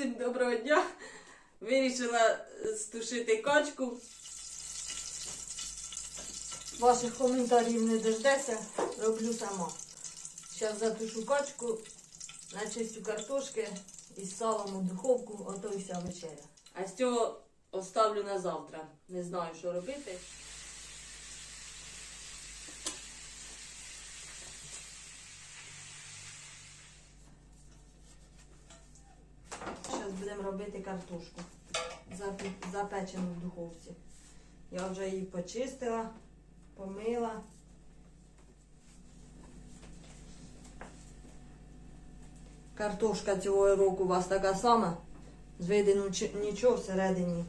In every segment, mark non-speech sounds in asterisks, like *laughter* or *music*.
Всім доброго дня. Вирішила стушити качку. Ваших коментарів не дождеться, роблю сама. Зараз затушу качку, начистю картошки із салом у духовку, ото і вся вечеря. А з цього оставлю на завтра. Не знаю, що робити. Зараз будемо робити картошку, запечену в духовці. Я вже її почистила, помила. Картошка цього року у вас така сама. З нічого всередині.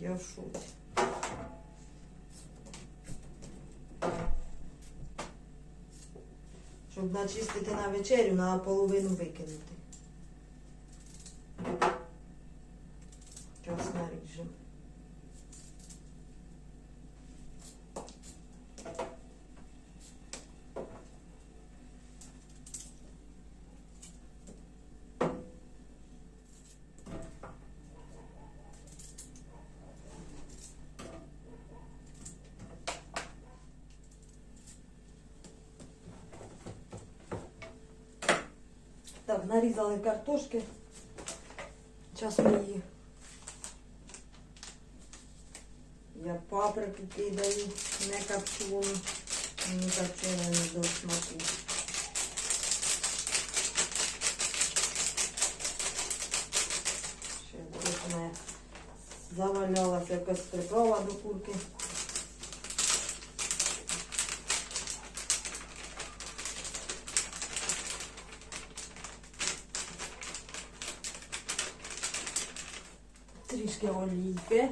Я в шоці. Начистити на вечерю, на половину викинути. Нарізали картошки. Зараз ми її. Я паприку кидаю, не копчену, не копчену, не до смаку. Ще тут мене завалялася якась приправа до курки. Трішки олійки.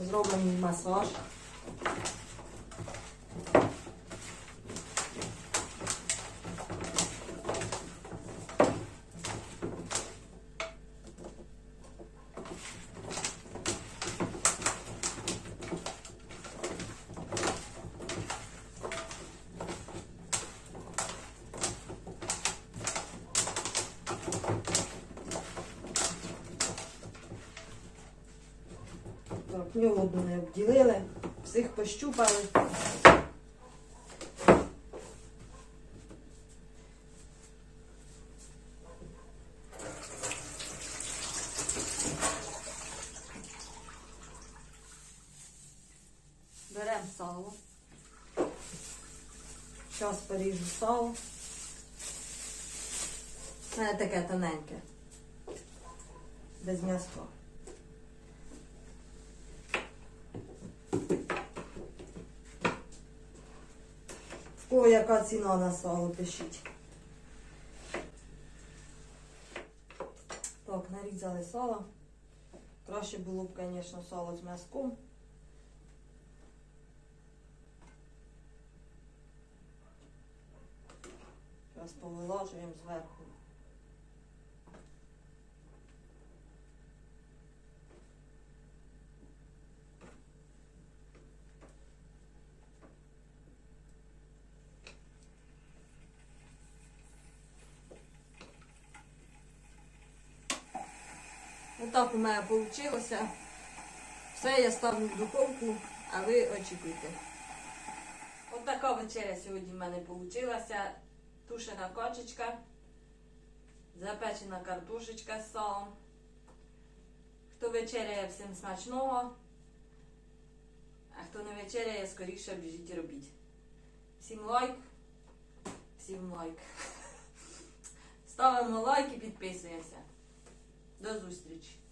Зробимо масаж. ні одну не обділили, всіх пощупали. Беремо сало. Зараз поріжу сало. У таке тоненьке. Без м'яска. Кого яка ціна на сало, пишіть. Так, нарізали сало. Краще було б, звісно, сало з м'язком. Зараз повилажуємо зверху. Отак у мене вийшло. Все я ставлю в духовку, а ви очікуйте. От така вечеря сьогодні в мене вийшла. Тушена качечка, запечена картошечка з салом. Хто вечеряє всім смачного, а хто не вечеряє, скоріше біжіть і робіть. Всім лайк, всім лайк. *laughs* Ставимо лайк і підписуємося. До зустрічі!